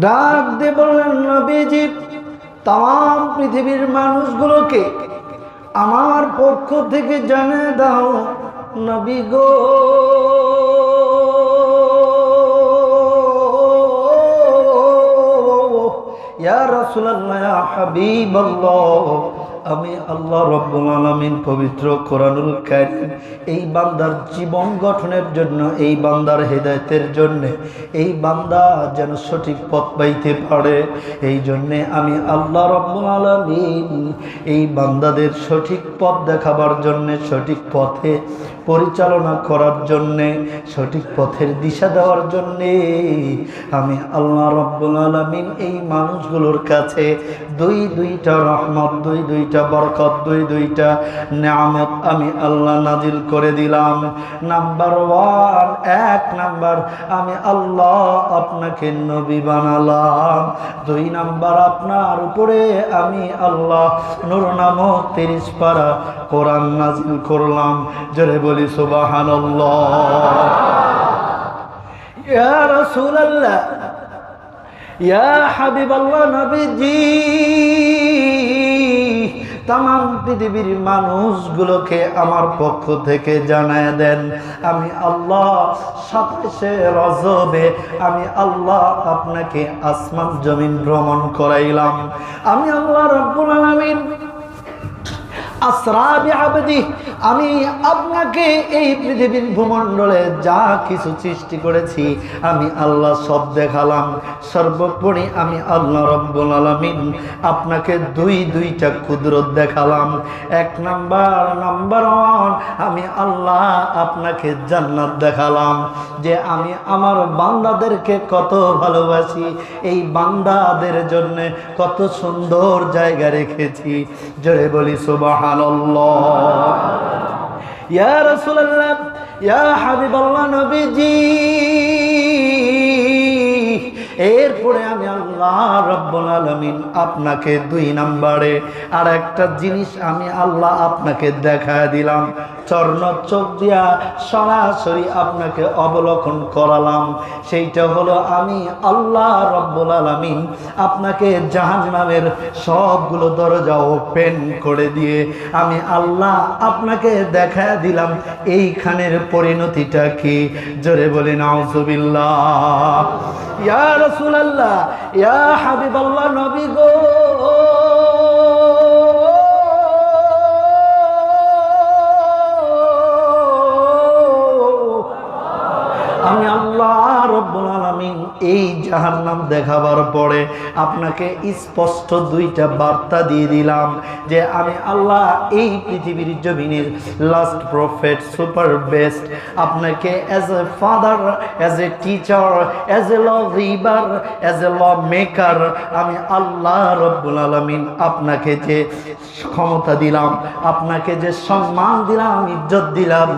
ডাক দিয়ে বললেন, নবীজি, তাম পৃথিবীর মানুষগুলোকে আমার পক্ষ থেকে জানে দাও, নবী গো। ইয়া রাসূলুল্লাহ হাবিব আমি আল্লাহ রব্বুল আলমিন পবিত্র কোরআনুল কারিম এই বান্দার জীবন গঠনের জন্য, এই বান্দার হেদায়তের জন্যে, এই বান্দা যেন সঠিক পথ পাইতে পারে, এই জন্যে আমি আল্লাহ রব্বুল আলমিন এই বান্দাদের সঠিক পথ দেখাবার জন্যে, সঠিক পথে পরিচালনা করার জন্যে, সঠিক পথের দিশা দেওয়ার জন্যে, আমি আল্লাহ রব্বুল আলামিন এই মানুষগুলোর কাছে দুই দুইটা রহমত, দুই দুইটা বরকত, দুই দুইটা নিয়ামত আমি আল্লাহ নাজিল করে দিলাম। নাম্বার ওয়ান, এক নাম্বার, আমি আল্লাহ আপনাকে নবী বানালাম। দুই নাম্বার, আপনার উপরে আমি আল্লাহ নুর নামক তিরিশ পারা কোরআন নাজিল করলাম। জোরে বলি সুবাহান হাবিবাল্লাহ নবীজি তাম পৃথিবীর মানুষগুলোকে আমার পক্ষ থেকে জানায় দেন, আমি আল্লাহ সাতাশে রজবে, আমি আল্লাহ আপনাকে আসমান জমিন ভ্রমণ করাইলাম। আমি আল্লাহ রব্বুল আলামিন আসরাবি আবদি, আমি আপনাকে এই পৃথিবীর ভূমণ্ডলে যা কিছু সৃষ্টি করেছি, আমি আল্লাহ সব দেখালাম। সর্বোপরি আমি আল্লাহ রব্বুল আলামিন আপনাকে দুই দুইটা কুদরত দেখালাম। এক নাম্বার নাম্বার ওয়ান, আমি আল্লাহ আপনাকে জান্নাত দেখালাম যে আমি আমার বান্দাদেরকে কত ভালোবাসি, এই বান্দাদের জন্য কত সুন্দর জায়গা রেখেছি। জোরে বলি সুবহানাল্লাহ। ইয়া রাসূলুল্লাহ ইয়া হাবিবাল্লাহ নবীজি। এরপরে আমি আল্লাহ রব্বুল আলামিন আপনাকে দুই নাম্বারে আর একটা জিনিস আমি আল্লাহ আপনাকে দেখা দিলাম। চর্ণ চোখ দিয়া সরাসরি আপনাকে অবলোকন করালাম। সেইটা হলো আমি আল্লাহ রব্বুল আলামিন আপনাকে জাহান্নামের সবগুলো দরজা ওপেন করে দিয়ে আমি আল্লাহ আপনাকে দেখা দিলাম। এইখানের পরিণতিটা কি? জোরে বলি নাউজুবিল্লাহ ইয়া রাসূলুল্লাহ ইয়া হাবিবাল্লাহ নবী গো। জাহান্নাম দেখাবার পরে আপনাকে স্পষ্ট দুইটা বার্তা দিয়ে দিলাম যে আমি আল্লাহ এই পৃথিবীর জমিনের লাস্ট প্রফেট সুপার বেস্ট আপনাকে as a father as a teacher as a law river as a law maker আমি আল্লাহ রব্বুল আলামিন আপনাকে যে ক্ষমতা দিলাম, আপনাকে যে সম্মান দিলাম, ইজ্জত দিলাম,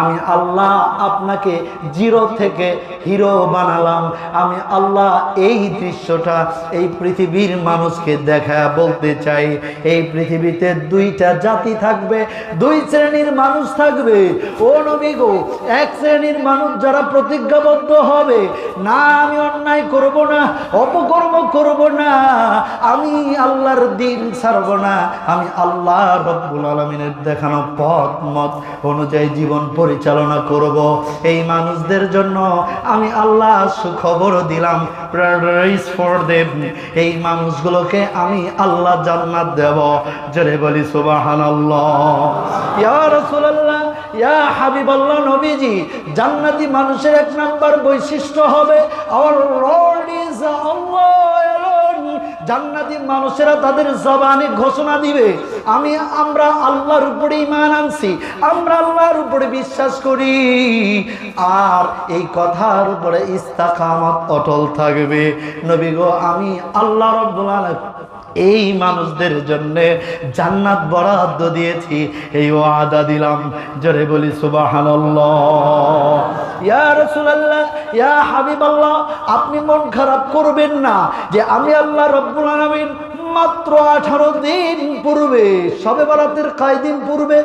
আমি আল্লাহ আপনাকে জিরো থেকে হিরো বানালাম, আমি আল্লাহ এই দৃশ্যটা এই পৃথিবীর মানুষকে দেখা বলতে চাই। এই পৃথিবীতে দুইটা জাতি থাকবে, দুই শ্রেণির মানুষ থাকবে। ও নবী গো, এক শ্রেণির মানুষ যারা প্রতিজ্ঞাবদ্ধ হবে, না আমি অন্যায় করব না, অপকর্ম করব না, আমি আল্লাহর দিন ছাড়ব না, আমি আল্লাহ রব্বুল আলমিনের দেখানো পথ মত অনুযায়ী জীবন পরিচালনা করব। এই মানুষদের জন্য আমি আল্লাহ সুখবর দিলাম। প্যারাডাইস ফর দেব এই মানুষগুলোকে আমি আল্লাহ জান্নাত দেব। জোরে বলি, সুবহানাল্লাহ। ইয়া রাসূলুল্লাহ, ইয়া হাবিবাল্লাহ নবীজি, জান্নাতি মানুষের এক নাম্বার বৈশিষ্ট্য হবে আওয়ার লর্ড ইজ আল্লাহ জান্নাতি মানুষেরা তাদের জবানে ঘোষণা দিবে, আমি, আমরা আল্লাহর উপরে ইমান আনছি, আমরা আল্লাহর উপরে বিশ্বাস করি। আর এই কথার উপরে ইস্তাকামত অটল থাকবে। নবী গো, আমি আল্লাহ রব্বুল এই মানুষদের জন্য জান্নাত বরাদ্দ দিয়েছি। এই ওয়াদা দিলাম। জোরে বলি, সুবহানাল্লাহ। ইয়া আপনি মন খারাপ করবেন না যে আমি আল্লাহ রব্বুল আলামিন মাত্র আঠারো দিন পূর্বে, সবে বরাতের কয়দিন পূর্বে?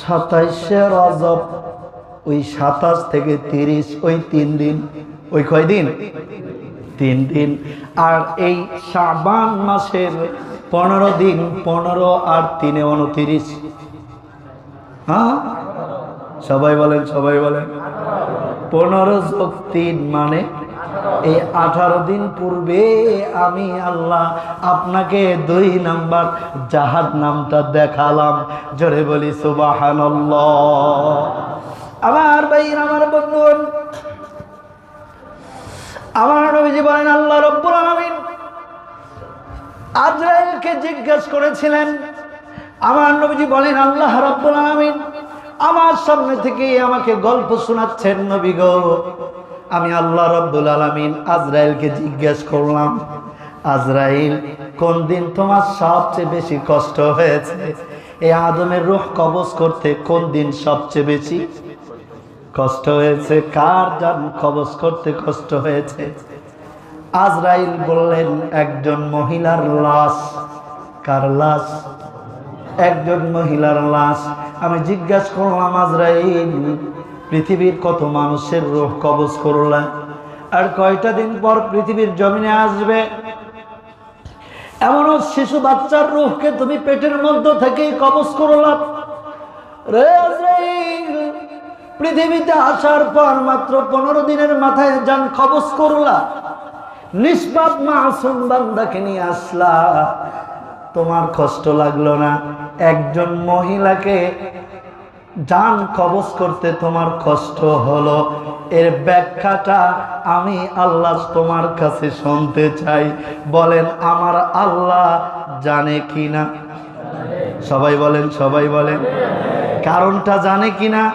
সাতাইশে রজব, ওই সাতাশ থেকে তিরিশ, ওই তিন দিন। ওই কয়দিন তিন দিন। আর এই শাবান মাসের পনেরো দিন, পনেরো আর তিনে উনতিরিশ। হ্যাঁ? সবাই বলেন সবাই বলেন। পনেরো যোগ তিন মানে? এই আঠারো দিন পূর্বে আমি আল্লাহ আপনাকে দুই নাম্বার জাহাজ নামটা দেখালাম। জোরে বলি সুবাহান আমার ভাই আমার বন্ধু আমার নবীজি বলেন, আল্লাহ রব্বুল আলামিন আজরাইলকে জিজ্ঞেস করেছিলেন। আমার নবীজি বলেন, আল্লাহ রব্বুল আলামিন আমার সামনে থেকে আমাকে গল্প শোনাচ্ছেন নবী গো। আমি আল্লাহ রব্বুল আলামিন আজরাইলকে জিজ্ঞেস করলাম, আজরাইল, কোন দিন তোমার সবচেয়ে বেশি কষ্ট হয়েছে? এই আদমের রুখ কবজ করতে কোন দিন সবচেয়ে বেশি কষ্ট হয়েছে? কার জান কবজ করতে কষ্ট হয়েছে? আজরাইল বললেন, একজন মহিলার লাশ। কার লাশ? একজন মহিলার লাশ। আমি জিজ্ঞাসা করলাম, আজরাইল, পৃথিবীর কত মানুষের রোহ কবজ করলাম আর কয়টা দিন পর পৃথিবীর জমিনে আসবে? এমনও শিশু বাচ্চার রুহকে তুমি পেটের মধ্য থেকে কবজ করলাম পৃথিবীতে আসার পর মাত্র পনেরো দিনের মাথায় যান কবজ করলা। নিষ্পাপ মাসুম বান্দাকে নিয়ে আসলা। তোমার কষ্ট লাগল না? একজন মহিলাকে যান কবজ করতে তোমার কষ্ট হলো। এর ব্যাখ্যাটা আমি আল্লাহ তোমার কাছে শুনতে চাই। বলেন, আমার আল্লাহ জানে কি না সবাই বলেন সবাই বলেন। কারণটা জানে কি না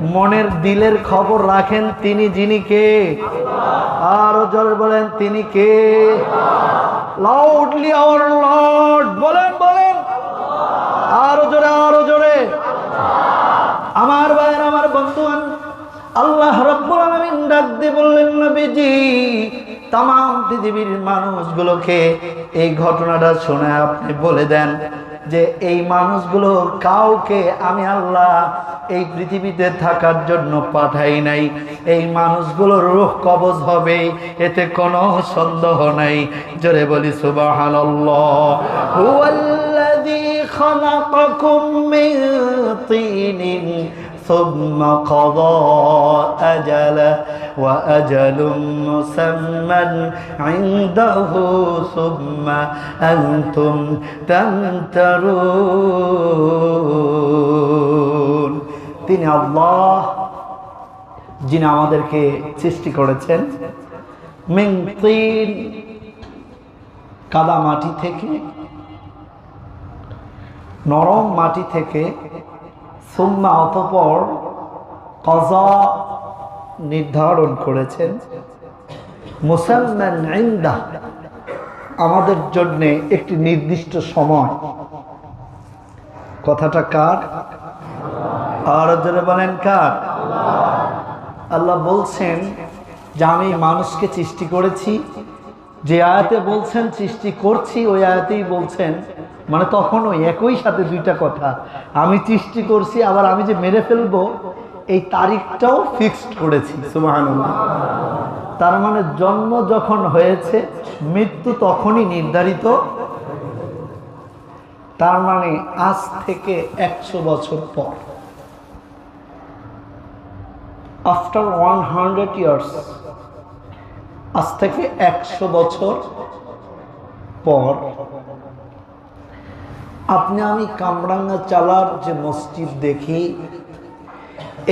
মনের দিলের খবর রাখেন তিনি, যিনি কে? আরও জোরে বলেন, তিনি কে? লাউডলি আওয়ার লর্ড বলেন বলেন। আরও জোরে আরও জোরে। আমার ভাইয়ের, আমার বন্ধু আল্লাহ রব্বুল আলামিন ডাক দিয়ে বললেন, নবীজি তাম পৃথিবীর মানুষগুলোকে এই ঘটনাটা শুনে আপনি বলে দেন। যে এই মানুষগুলোর কাউকে আমি আল্লাহ এই পৃথিবীতে থাকার জন্য পাঠাই নাই। এই মানুষগুলোর রুখ কবজ হবে, এতে কোনো সন্দেহ নাই। জোরে বলি, সুবহানাল্লাহ। হুয়াল্লাযী ثم قضى أجله وأجل مسمى عنده ثم أنتم تمترون তিনি আল্লাহ যিনি আমাদেরকে সৃষ্টি করেছেন মিন তিন কাদা মাটি থেকে নরম মাটি থেকে সুম্মা অতপর কজা নির্ধারণ করেছেন। মুসলমান আমাদের জন্য একটি নির্দিষ্ট সময়। কথাটা কার? আর জোরে বলেন কার? আল্লাহ বলছেন যে আমি মানুষকে সৃষ্টি করেছি। যে আয়াতে বলছেন সৃষ্টি করছি, ওই আয়াতেই বলছেন মানে তখনও একই সাথে দুইটা কথা। আমি সৃষ্টি করছি আবার আমি যে মেরে ফেলব এই তারিখটাও ফিক্সড করেছি। তার মানে জন্ম যখন হয়েছে মৃত্যু তখনই নির্ধারিত। তার মানে আজ থেকে একশো বছর পর। আফটার ওয়ান হান্ড্রেড ইয়ার্স আজ থেকে একশো বছর পর আপনি আমি কামরাঙ্গা চালার যে মসজিদ দেখি,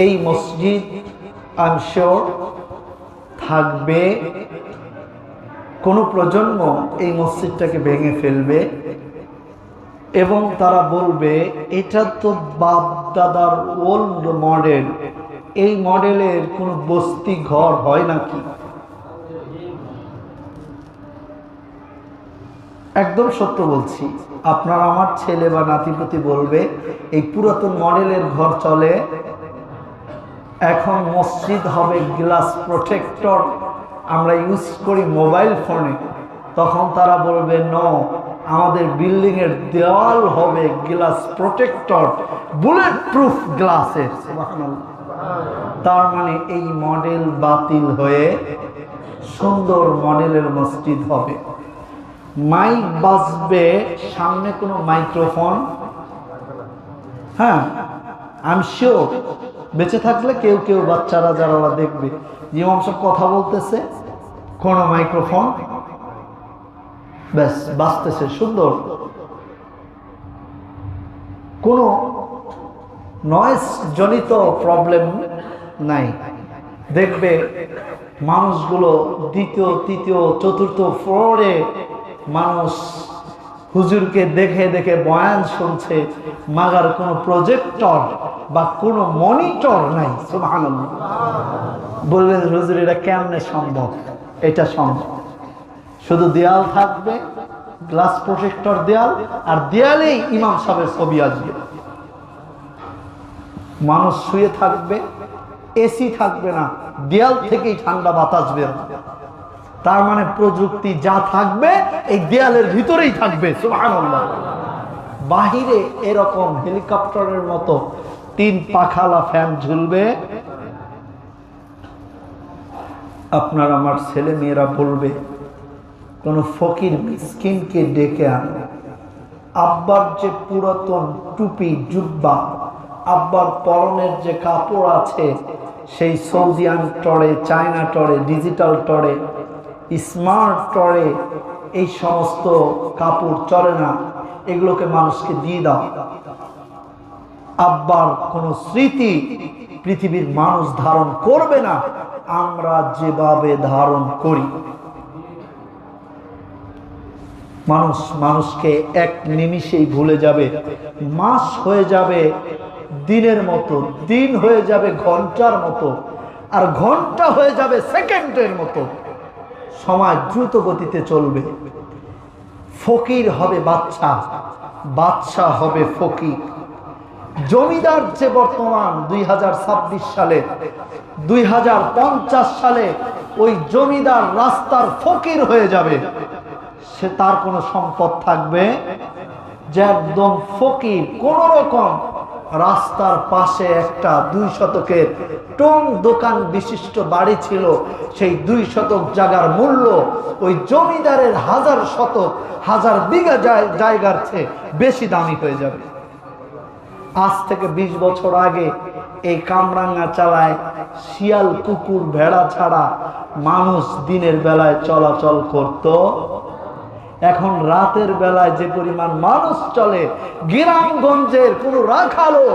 এই মসজিদ আই শিওর থাকবে, কোনো প্রজন্ম এই মসজিদটাকে ভেঙে ফেলবে এবং তারা বলবে, এটা তো বাপ দাদার ওল্ড মডেল এই মডেলের কোনো বস্তি ঘর হয় নাকি? একদম সত্য বলছি। আপনার আমার ছেলে বা নাতিপতি বলবে, এই পুরাতন মডেলের ঘর চলে, এখন মসজিদ হবে গ্লাস প্রোটেক্টর, আমরা ইউজ করি মোবাইল ফোনে। তখন তারা বলবে, ন, আমাদের বিল্ডিং এর দেওয়াল হবে গ্লাস প্রোটেক্টর বুলেট প্রুফ গ্লাসের তার মানে এই মডেল বাতিল হয়ে সুন্দর মডেলের মসজিদ হবে। মাইক বাজবে সামনে কোনো মাইক্রোফোন। হ্যাঁ আই শিওর বেঁচে থাকলে কেউ কেউ বাচ্চারা যারা দেখবে। ইমাম সব কথা বলতেছে, কোনো মাইক্রোফোন। ব্যাস বাঁচতেছে সুন্দর। কোনো নয়েস জনিত প্রবলেম নাই। দেখবে মানুষগুলো দ্বিতীয়, তৃতীয়, চতুর্থ ফ্লোরে মানুষ হুজুরকে দেখে দেখে বয়ান শুনছে, মাগার কোনো প্রজেক্টর বা কোনো মনিটর নাই বলবেন, হুজুর, এটা কেমনে সম্ভব? এটা সম্ভব? শুধু দেয়াল থাকবে গ্লাস প্রোটেক্টর দেয়াল, আর দেয়ালেই ইমাম সাহেবের ছবি আসবে। মানুষ শুয়ে থাকবে এসি থাকবে না, দেয়াল থেকেই ঠান্ডা বাতাস বের হবে। তার মানে প্রযুক্তি যা থাকবে, এই দেয়ালের ভিতরেই থাকবে বাহিরে এরকম হেলিকপ্টারের মতো তিন পাখালা ফ্যান ঝুলবে। আপনার আমার ছেলে মেয়েরা বলবে, কোন ফকির মিসকিনকে ডেকে আনে। আব্বার যে পুরাতন টুপি জুব্বা, আব্বার পরনের যে কাপড় আছে, সেই সৌদিয়ান টরে, চায়না টরে, ডিজিটাল টরে স্মার্ট টরে এই সমস্ত কাপড় চলে না। এগুলোকে মানুষকে দিয়ে দাও। আব্বার কোনো স্মৃতি পৃথিবীর মানুষ ধারণ করবে না। আমরা যেভাবে ধারণ করি। মানুষ মানুষকে এক নিমিষেই ভুলে যাবে। মাস হয়ে যাবে, দিনের মতো, দিন হয়ে যাবে, ঘণ্টার মতো। আর ঘণ্টা হয়ে যাবে সেকেন্ডের মতো। সময় দ্রুত গতিতে চলবে। ফকির হবে বাচ্চা বাচ্চা হবে ফকির। জমিদার যে বর্তমান দুই হাজার ছাব্বিশ সালে, দুই হাজার পঞ্চাশ সালে ওই জমিদার রাস্তার ফকির হয়ে যাবে। সে তার কোনো সম্পদ থাকবে যে একদম ফকির, কোন রকম রাস্তার পাশে একটা দুই শতকের টং দোকান বিশিষ্ট বাড়ি ছিল। সেই দুই শতক জায়গার মূল্য ওই জমিদারের হাজার শতক, হাজার বিঘা জায়- জায়গার চেয়ে বেশি দামি হয়ে যাবে। আজ থেকে ২০ বছর আগে এই কামরাঙ্গা চালায় শিয়াল কুকুর ভেড়া ছাড়া মানুষ দিনের বেলায় চলাচল করত। এখন রাতের বেলায় যে পরিমাণ মানুষ চলে, গ্রামগঞ্জের কোনো রাখালো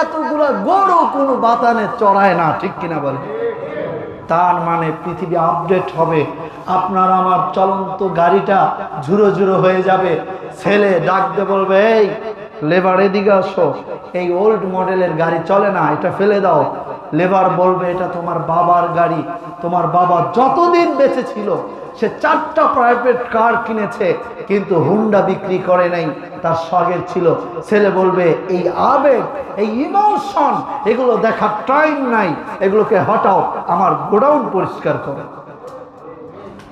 এতগুলা গরু কোনো বাতানে চড়ায় না, ঠিক কিনা বলে? তার মানে পৃথিবী আপডেট হবে। আপনার আমার চলন্ত গাড়িটা ঝুরো ঝুরো হয়ে যাবে। ছেলে ডাকতে বলবে, এই, লেবার এদিকে আসো। এই ওল্ড মডেলের গাড়ি চলে না, এটা ফেলে দাও। লেবার বলবে, এটা তোমার বাবার গাড়ি। তোমার বাবা যতদিন বেঁচে ছিল, সে চারটা প্রাইভেট কার কিনেছে, কিন্তু হুন্ডা বিক্রি করে নাই। তার স্বাগের ছিল। ছেলে বলবে, এই আবেগ, এই ইমোশন এগুলো দেখার টাইম নাই। এগুলোকে হটাও, আমার গোডাউন পরিষ্কার করো।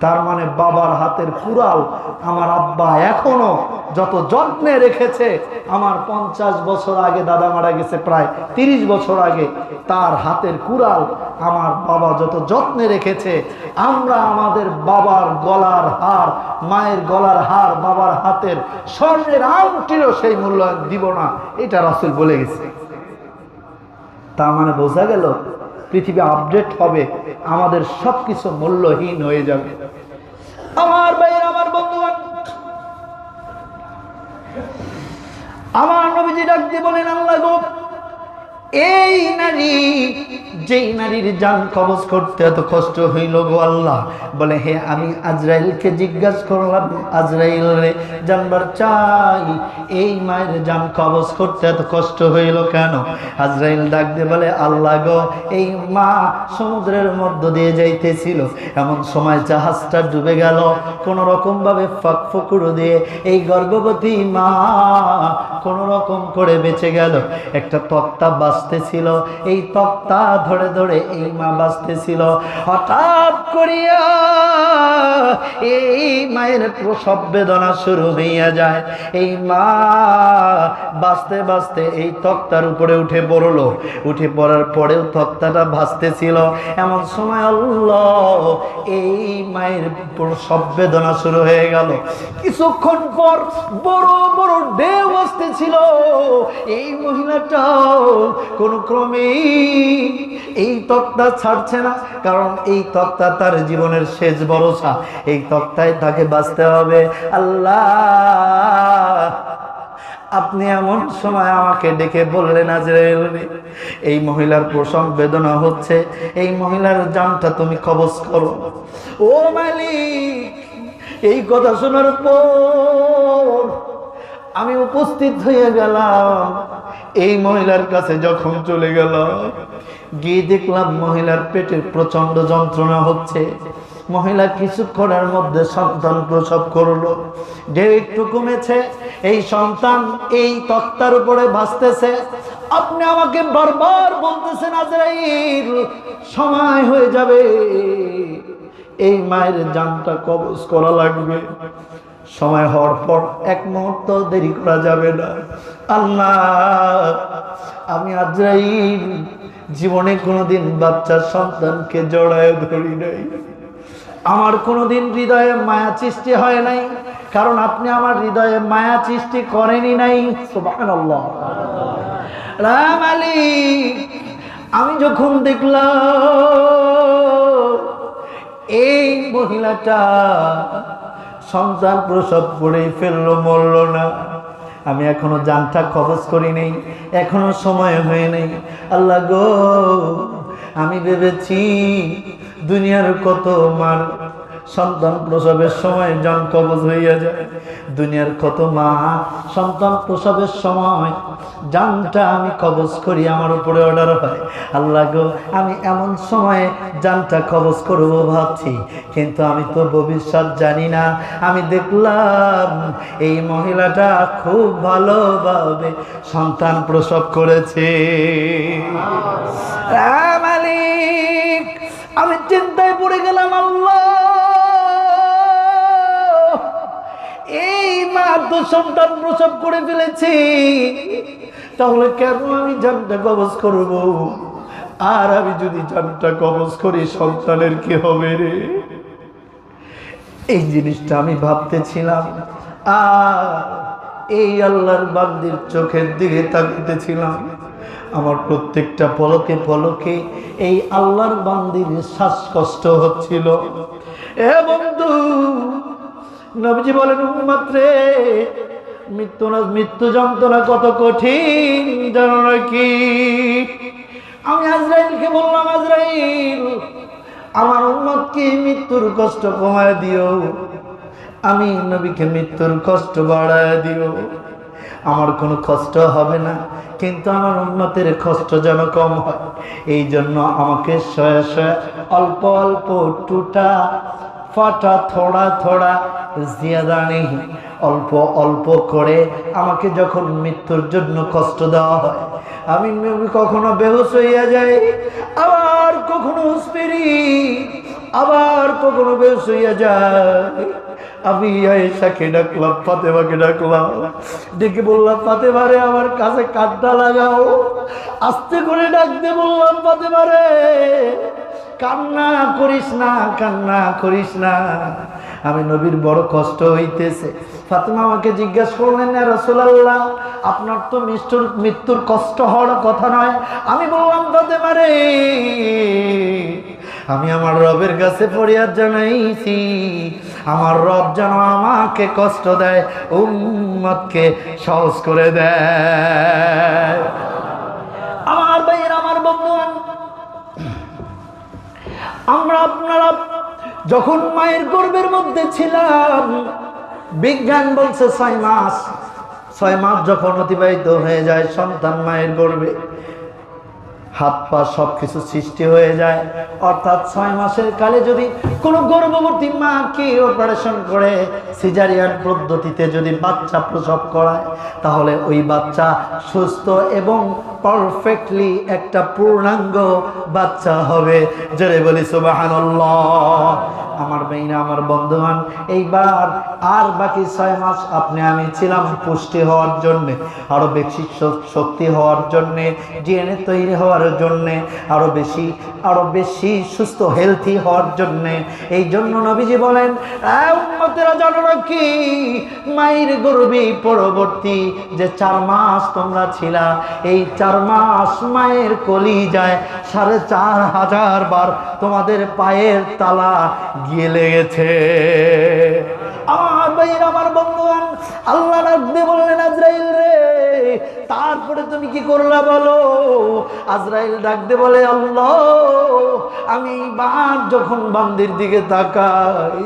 তার মানে বাবার হাতের কুড়াল আমার আব্বা এখনও যত যত্নে রেখেছে, আমার পঞ্চাশ বছর আগে দাদা মারা গেছে, প্রায় তিরিশ বছর আগে, তার হাতের কুড়াল আমার বাবা যত যত্নে রেখেছে, আমরা আমাদের বাবার গলার হার, মায়ের গলার হার, বাবার হাতের স্বর্ণের আংটিরও সেই মূল্যায়ন দিব না, এটা রাসুল বলে গেছে। তার মানে বোঝা গেল পৃথিবী আপডেট হবে, আমাদের সবকিছু মূল্যহীন হয়ে যাবে। আমার ভাইয়ের, আমার বন্ধু আমার নবীজি ডাক দিয়ে বলেন, আল্লাহ গো এই নারী, যেই নারীর যান কবজ করতে এত কষ্ট হইল গো আল্লাহ। বলে, হে, আমি আজরাইলকে জিজ্ঞাসা করলাম, আজরাইল রে, জানবার চাই, এই মায়ের যান কবজ করতে এত কষ্ট হইল কেন? আজরাইল ডাক দিয়ে বলে, আল্লাহ গো, এই মা সমুদ্রের মধ্য দিয়ে যাইতেছিল। এমন সময় জাহাজটা ডুবে গেল। কোন রকম ভাবে ফাঁক ফুকুরো দিয়ে এই গর্ভবতী মা কোন রকম করে বেঁচে গেল। একটা তক্তা বাস বাঁচতেছিল এই তক্তা ধরে ধরে এই মা বাঁচতেছিল হঠাৎ করিয়া এই মায়ের প্রসব বেদনা শুরু হইয়া যায়। এই মা বাঁচতে বাঁচতে এই তক্তার উপরে উঠে পড়ল। উঠে পড়ার পরেও তক্তাটা ভাসতেছিল। এমন সময় আল্লাহ এই মায়ের প্রসব বেদনা শুরু হয়ে গেল। কিছুক্ষণ পর বড় বড় ঢেউ আসতেছিল। এই মহিলাটাও কোনো ক্রমে এই তক্তা ছাড়ছে না, কারণ এই তক্তা তার জীবনের শেষ ভরসা। এই তক্তায় তাকে বাঁচতে হবে। আল্লাহ, আপনি এমন সময় আমাকে ডেকে বললেন এই মহিলার প্রসব বেদনা হচ্ছে, এই মহিলার জানটা তুমি কবজ করো। ও মালিক, এই কথা শোনার পর আমি উপস্থিত হয়ে গেলাম। এই মহিলার কাছে যখন চলে গেলাম, গিয়ে দেখলাম মহিলার পেটের প্রচণ্ড যন্ত্রণা হচ্ছে। মহিলা কিছুক্ষণের মধ্যে সন্তান প্রসব করল। ঢেউ একটু কমেছে, এই সন্তান এই তক্তার উপরে ভাসতেছে। আপনি আমাকে বারবার বলতেছেন, আজরাইল, সময় হয়ে যাবে। এই মায়ের জানটা কবজ করা লাগবে। সময় হওয়ার পর এক মুহূর্ত দেরি করা যাবে না। আল্লাহ, আমি আজরাইল, জীবনে কোনোদিন বাচ্চার সন্তানকে জড়ায় ধরি নাই। আমার কোনোদিন হৃদয়ে মায়া সৃষ্টি হয় নাই, কারণ আপনি আমার হৃদয়ে মায়া সৃষ্টি করেনি নাই। রাম আলী আমি যখন দেখলাম, এই মহিলাটা সন্তান প্রসব করেই ফেলল, মরল না। আমি এখনও জানটা খবজ করি নেই, এখনও সময় হয়ে নেই। আল্লাহ গো, আমি ভেবেছি দুনিয়ার কত মার সন্তান প্রসবের সময় জান কবজ হইয়া যায়। দুনিয়ার কত মা সন্তান প্রসবের সময়, জানটা আমি কবজ করি, আমার উপরে অর্ডার হয়। আল্লাহ গো, আমি এমন সময়ে জানটা কবজ করব ভাবছি, কিন্তু আমি তো ভবিষ্যৎ জানি না। আমি দেখলাম এই মহিলাটা খুব ভালোভাবে সন্তান প্রসব করেছে। আমি চিন্তায় পড়ে গেলাম, আল্লাহ। মা তো সন্তান প্রসব করে ফেলেছি। তাহলে কেন আমি জানটা কবজ করব? আর আমি যদি জানটা কবজ করি, সন্তানের কি হবে রে? এই জিনিসটা আমি ভাবতেছিলাম। আর এই আল্লাহর বান্দির চোখের দিকে তাকিতেছিলাম। আমার প্রত্যেকটা পলকে পলকে এই আল্লাহর বান্দির শ্বাসকষ্ট হচ্ছিল। এ বন্ধু নবজি বলেন মাত্রে মৃত্যু না, মৃত্যু যন্ত্রণা কত কঠিন, জানো নাকি আমি আজরাইলকে বললাম, আজরাইল, আমার উম্মতকে মৃত্যুর কষ্ট কমায় দিও। আমি নবীকে মৃত্যুর কষ্ট বাড়ায় দিও। আমার কোনো কষ্ট হবে না, কিন্তু আমার উন্মতের কষ্ট যেন কম হয়। এই জন্য আমাকে শয়ে শয়ে অল্প অল্প টুটা, ফাটা, থোড়া থোড়া অল্প অল্প করে আমাকে যখন মৃত্যুর জন্য কষ্ট দেওয়া হয়, আমি কখনো বেহুশ হইয়া যাই, আবার কখনো হুসপিরি আবার কখনো বেহুশ হইয়া যায় আমি আয়েশাকে ডাকলাম, ফাতেমাকে ডাকলাম, ডেকে বললাম ফাতেমারে আমার কাছে কাঠটা লাগাও। আস্তে করে ডাকতে বললাম ফাতেমারে কান্না করিস না, কান্না করিস না। আমি নবীর বড় কষ্ট হইতেছে। ফাতেমা আমাকে জিজ্ঞাসা করলেন না রসুলাল্লাহ, আপনার তো মৃত্যুর মৃত্যুর কষ্ট হওয়ার কথা নয়। আমি বললাম, ফাতেমা রে, আমি আমার রবের কাছে ফরিয়াদ জানাইছি। আমার রব যেন আমাকে কষ্ট দেয়, উম্মতকে সহজ করে দেয়। আমার ভাইয়ের, আমার বন্ধু আমরা আপনারা যখন মায়ের গর্বের মধ্যে ছিলাম, বিজ্ঞান বলছে ছয় মাস। ছয় মাস যখন অতিবাহিত হয়ে যায় সন্তান মায়ের গর্বে হাত পা সব কিছু সৃষ্টি হয়ে যায়। অর্থাৎ ছয় মাসের কালে যদি কোন গর্ভবতী মাকে অপারেশন করে সিজারিয়ান পদ্ধতিতে যদি বাচ্চা প্রসব করায়, তাহলে ওই বাচ্চা সুস্থ এবং পারফেক্টলি একটা পূর্ণাঙ্গ বাচ্চা হবে। জোরে বলি, সুবহানাল্লাহ। আমার মেইনা আমার বন্ধুবান এইবার আর বাকি ছয় মাস আপনি আমি ছিলাম পুষ্টি হওয়ার জন্য আরও বেশি শক্তি হওয়ার জন্য ডিএনএ তৈরি হওয়ার জন্য আরও বেশি আরও বেশি সুস্থ হেলথি হওয়ার জন্য এই জন্য নবীজি বলেন "আহ, উম্মতেরা জানো কি? মায়ের গর্ভে পরবর্তী যে চার মাস তোমরা ছিলা এই চার মাস মায়ের কলি যায় সাড়ে চার হাজার বার তোমাদের পায়ের তালা গিয়ে লেগেছে। আমার ভাইয়ের আমার বন্ধুবান আল্লাহ রাখবে বললেন আজরাইল রে তারপরে তুমি কি করলা বলো? আজরাইল ডাকতে বলে, আল্লাহ, আমি বার যখন বান্দির দিকে তাকাই,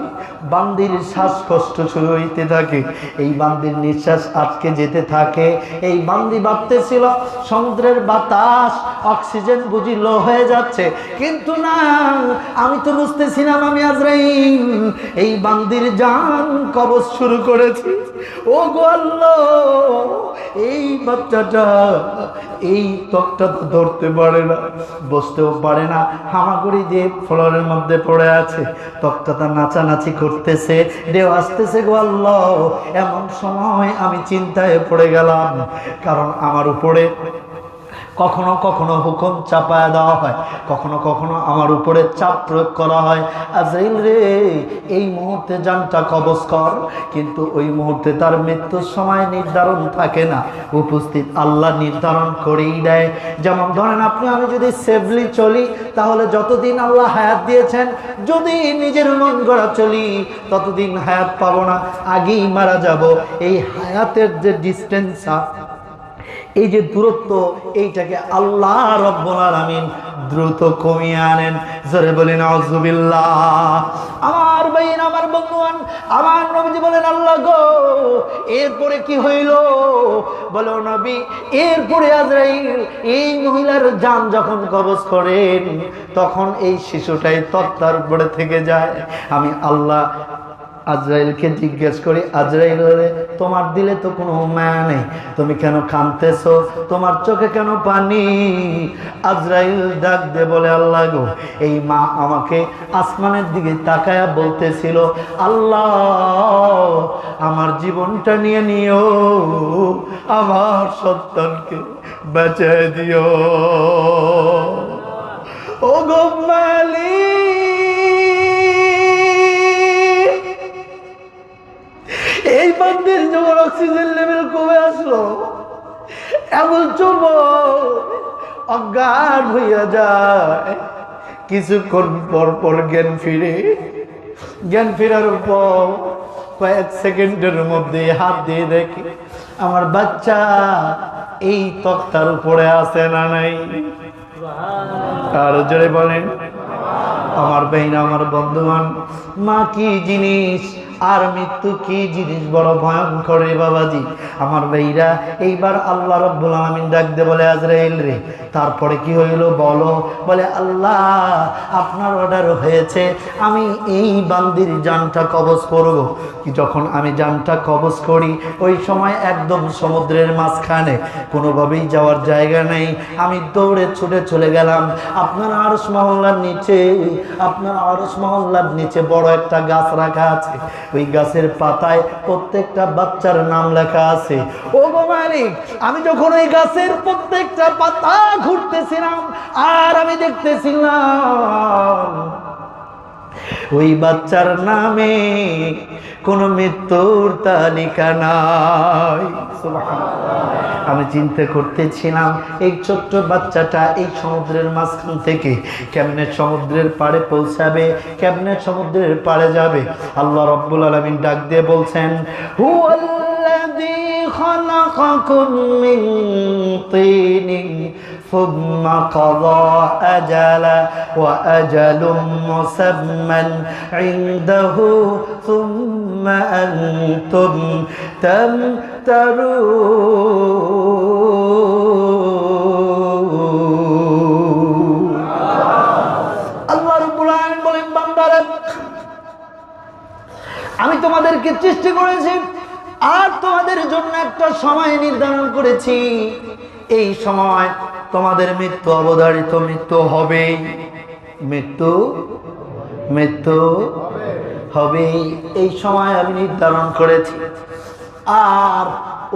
বান্দির শ্বাসকষ্ট শুরু হইতে থাকে। এই বান্দির নিঃশ্বাস আজকে যেতে থাকে। এই বান্দি ভাবতেছিল, সমুদ্রের বাতাস, অক্সিজেন বুঝি লো হয়ে যাচ্ছে। কিন্তু না, আমি তো বুঝতেছিলাম আমি আজরাইল। এই বান্দির জান কবজ শুরু করেছি। ও গো আল্লাহ, এই বাচ্চাটা এই ত্বকটা তো ধরতে পারে না, বসতেও পারে না। হামাগুড়ি দিয়ে ফ্লোরের মধ্যে পড়ে আছে, ত্বকটা নাচানাচি করতেছে, ঢেউ আসতেছে গো আল্লাহ। এমন সময় আমি চিন্তায় পড়ে গেলাম, কারণ আমার উপরে কখনো কখনো হুকুম চাপায় দেওয়া হয়, কখনো কখনো আমার উপরে চাপ প্রয়োগ করা হয়। আজরাইল রে, এই মুহূর্তে জানটা কবজ কর, কিন্তু ওই মুহূর্তে তার মৃত্যুর সময় নির্ধারণ থাকে না। উপস্থিত আল্লাহ নির্ধারণ করেই দেয়। যেমন ধরেন আপনি, আমি যদি সেফলি চলি, তাহলে যতদিন আল্লাহ হায়াত দিয়েছেন, যদি নিজের মন গড়া চলি, ততদিন হায়াত পাবো না, আগেই মারা যাব। এই হায়াতের যে ডিস্টেন্স এই যে দূরত্ব, এইটাকে আল্লাহ রব্বুল আলামিন দ্রুত কমিয়ে আনেন। জোরে বলেন, আউযুবিল্লাহ। আমার ভাইন আমার বন্ধুয়ান, আমার নবীজি বলেন, আল্লাহ গো, এরপরে কি হইল? বলো নবী, এরপরে আজরাইল, এই মহিলার জান যখন কবজ করেন, তখন এই শিশুটাই তত্তার উপরে থেকে যায়। আমি আল্লাহ আজরাইলকে জিজ্ঞেস করি, আজরাইল তোমার দিলে তো কোনো মায়া নেই। তুমি কেন কাঁদতেছো? তোমার চোখে কেন পানি? আজরাইল ডাক দে বলে, আল্লাহ গো, এই মা আমাকে আসমানের দিকে তাকায়া বলতেছিল, আল্লাহ, আমার জীবনটা নিয়ে নিও, আমার সন্তানকে বেঁচে দিও। ও গো মালিক! বান্দির যখন অক্সিজেন লেভেল কমে আসলো, এমন চলব অজ্ঞান হইয়া যায়। কিছুক্ষণ পর পর জ্ঞান ফিরে। জ্ঞান ফেরার পর কয়েক সেকেন্ডের মধ্যে হাত দিয়ে দেখি, আমার বাচ্চা এই তক্তার উপরে আছে না নাই? আর জোরে বলেন, আমার বেইন আমার বন্ধুবান মা কি জিনিস আর মৃত্যু কি জিনিস বড় ভয়ঙ্কর রে বাবাজি? আমার ভাইরা, এইবার আল্লাহ রব্বুল আলমিন ডাক দে বলে, আজরাইল রে তারপরে কি হইল বলো? বলে, আল্লাহ, আপনার অর্ডার হয়েছে, আমি এই বান্দির জানটা কবজ করব। কি যখন আমি জানটা কবজ করি, ওই সময় একদম সমুদ্রের মাঝখানে কোনোভাবেই যাওয়ার জায়গা নেই। আমি দৌড়ে ছুটে চলে গেলাম। আপনার আরস মহল্লার নিচে, আপনার আরস মহল্লার নিচে বড় একটা গাছ রাখা আছে। ওই গাছের পাতায় প্রত্যেকটা বাচ্চার নাম লেখা আছে। ও গো মালিক, আমি যখন ওই গাছের প্রত্যেকটা পাতা ঘুরতেছিলাম, আর আমি দেখতেছিলাম ওই বাচ্চার নামে কোনো মৃত্যুর তালিকা নাই। আমি চিন্তা করতেছিলাম, এই ছোট্ট বাচ্চাটা এই সমুদ্রের মাঝখান থেকে কেমনে সমুদ্রের পাড়ে পৌঁছাবে, কেমনে সমুদ্রের পাড়ে যাবে? আল্লাহ রব্বুল আলমিন ডাক দিয়ে বলছেন, হুয়াল্লাযী খালাকাকুম মিন তিনিন ثم قضى أجلا وأجل مسمى عنده ثم أنتم تمترون আল্লাহ রব্বুল আলামিন বলেন বান্দারা আমি তোমাদেরকে সৃষ্টি করেছি আর তোমাদের জন্য একটা সময় নির্ধারণ করেছি এই সময় তোমাদের মৃত্যু, অবধারিত মৃত্যু হবে। মৃত্যু মৃত্যু হবে। এই সময় আমি নির্ধারণ করেছি। আর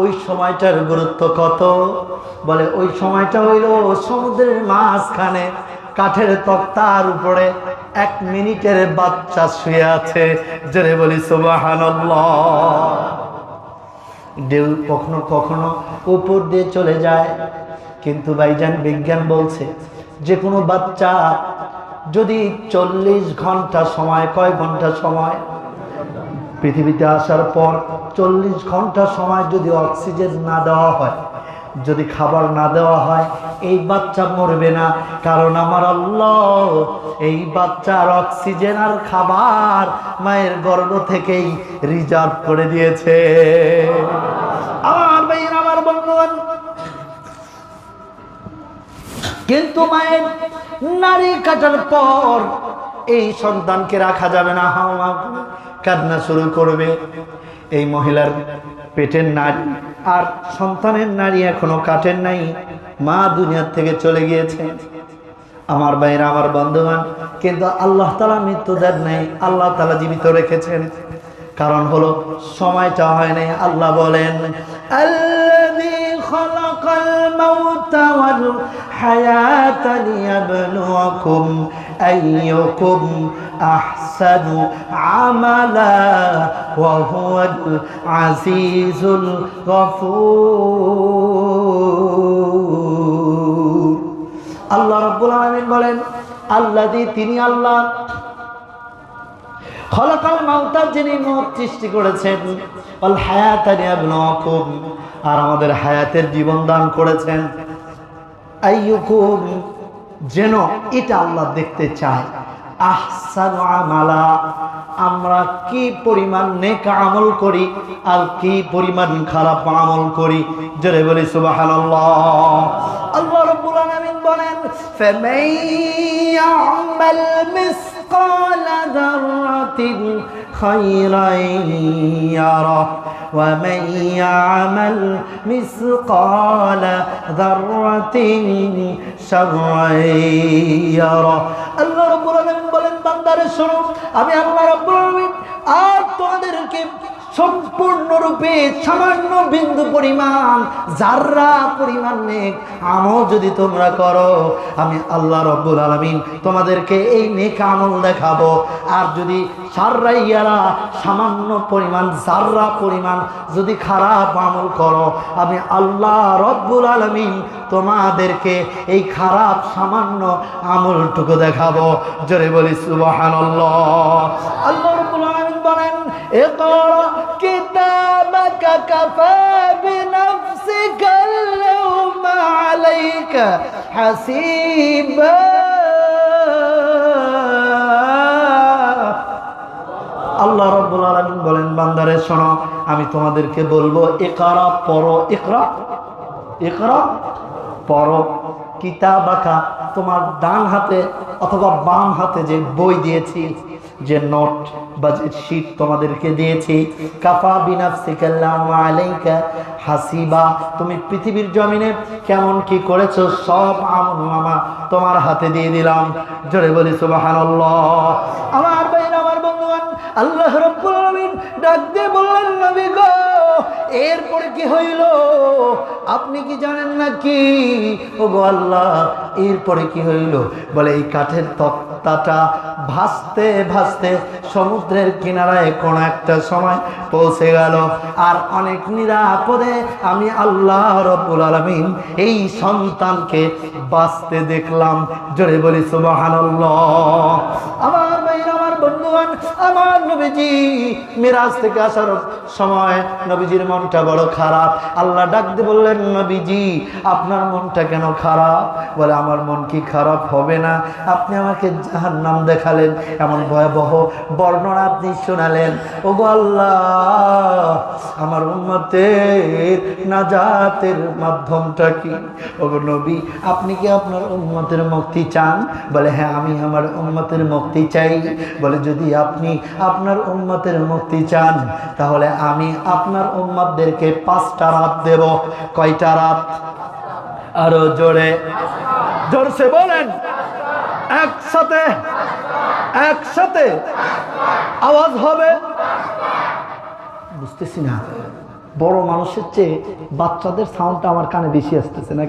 ওই সময়টার গুরুত্ব কত? বলে, ওই সময়টা হইল সমুদ্রের মাঝখানে কাঠের তক্তার উপরে এক মিনিটের বাচ্চা শুয়ে আছে। জোরে বলি, সুবহানাল্লাহ। ঢেউ কখনো কখনো উপর দিয়ে চলে যায়। কিন্তু ভাইজান বিজ্ঞান বলছে যে কোনো বাচ্চা যদি চল্লিশ ঘণ্টা সময়, কয় ঘণ্টা সময়? পৃথিবীতে আসার পর চল্লিশ ঘণ্টা সময় যদি অক্সিজেন না দেওয়া হয়, যদি খাবার না দেওয়া হয়, এই বাচ্চা মরবে না। কারণ আমার আল্লাহ, এই বাচ্চার অক্সিজেন আর খাবার মায়ের গর্ভ থেকেই রিজার্ভ করে দিয়েছে। কিন্তু মায়ের নারী কাটার পর এই সন্তানকে রাখা যাবে না। হাওয়া কান্না শুরু করবে। এই মহিলার পেটের নারী আর সন্তানের নারী এখনও কাটেন নাই। মা দুনিয়ার থেকে চলে গিয়েছে। আমার বাইরে আমার বন্ধুবান কিন্তু আল্লাহ তালা মৃত্যু দেন নাই। আল্লাহ তালা জীবিত রেখেছেন। কারণ হলো, সময়টা হয় নাই। আল্লাহ বলেন আল্লাযী হায়াতা লিয়াবলুয়াকুম আইয়ুকুম আহসানু আমালা ওয়া হুয়াল আজিজুল গফুর আল্লাহ রাব্বুল আলামিন বলেন আল্লাযী তিনি আল্লাহ খলকাল মাউতার যিনি মত সৃষ্টি করেছেন, অল হায়াতানি আবনাকুম আর আমাদের হায়াতের জীবন দান করেছেন। আইয়ুকুম, যেন এটা আল্লাহ দেখতে চায়। আহসানু আমালা, আমরা কি পরিমাণ নেক আমল করি আর কি পরিমাণ খারাপ আমল করি? জোরে বলি সুবহানাল্লাহ। আল্লাহ রাব্বুল আলামিন বলেন ফামান ইয়ামাল মিসকাল যাররাতিন খায়রান ইয়ারা ومن يعمل مثقال ذرة شرا يره আল্লাহ রাব্বুল আলামিন বলেন বান্দারে শোনো আমি আল্লাহ রাব্বুল আলামিন আর তোমাদেরকে সম্পূর্ণরূপে সামান্য বিন্দু পরিমাণ, যার্রা পরিমাণ নেক, আমল যদি তোমরা করো, আমি আল্লাহ রব্বুল আলমিন তোমাদেরকে এই নেক আমল দেখাবো। আর যদি সাররাইয়ারা সামান্য পরিমাণ, যার্রা পরিমাণ যদি খারাপ আমল করো, আমি আল্লাহ রব্বুল আলমিন তোমাদেরকে এই খারাপ সামান্য আমলটুকু দেখাবো। জোরে বলি সুবহান আল্লাহ রব্বুল আলমিন اقرأ كتابك كفى بنفسك اليوم عليك حسيبا আল্লাহ রব্বুল আলামিন বলেন বান্দারে শোনো আমি তোমাদেরকে বলবো একরা পড়ো একরা একরা পড়ো কিতাব আঁকা তোমার ডান হাতে অথবা বাম হাতে যে বই দিয়েছি যে নোট বা যে শীত তোমাদেরকে দিয়েছি। কাফা বিনাফসিকাল্লামালাইকা হাসিবা। তুমি পৃথিবীর জমিনে কেমন কি করেছ সব আমল মামা তোমার হাতে দিয়ে দিলাম। জোরে বলি সুবহানাল্লাহ। আমার ভাইরা আমার বন্ধুবান আল্লাহ রব্বুল আলামিন ডাক দিয়ে বললেন, নবী গো এরপরে কি হইল? আপনি কি জানেন না কি ও গো আল্লাহ, এরপরে কি হইল? বলে, এই কাঠের তক্তাটা ভাসতে ভাসতে সমুদ্রের কিনারায় কোন একটা সময় পৌঁছে গেল। আর অনেক নিরাপদে আমি আল্লাহ রব্বুল আলমিন এই সন্তানকে বাঁচতে দেখলাম। জোরে বলি ভাইরা আমার বন্ধুগণ, আমার নবীজি মিরাজ থেকে আসার সময় নবীজির মনটা বড় খারাপ। আল্লাহ ডাক বললেন, নবীজি, আপনার মনটা কেন খারাপ? বলে, আমার মন কি খারাপ হবে না? আপনি আমাকে জাহার নাম দেখালেন, এমন ভয়াবহ বর্ণনা আপনি শোনালেন। ও আল্লাহ, আমার উন্মতের নাজাতের মাধ্যমটা কি? ও নবী, আপনি কি আপনার উন্মতের মুক্তি চান? বলে হ্যাঁ আমি আমার উন্মতের মুক্তি চাই। বলে যদি যদি আপনি আপনার উম্মতের মুক্তি চান, তাহলে আমি আপনার উম্মতদেরকে পাঁচটা রাত দেব। কয়টা রাত? আরও জোরে। জোরসে বলেন। একসাথে। একসাথে। আওয়াজ হবে। বুঝতেছি না। বড় মানুষের চেয়ে বাচ্চাদের সাউন্ডটা আমার কানে বেশি আসতেছে না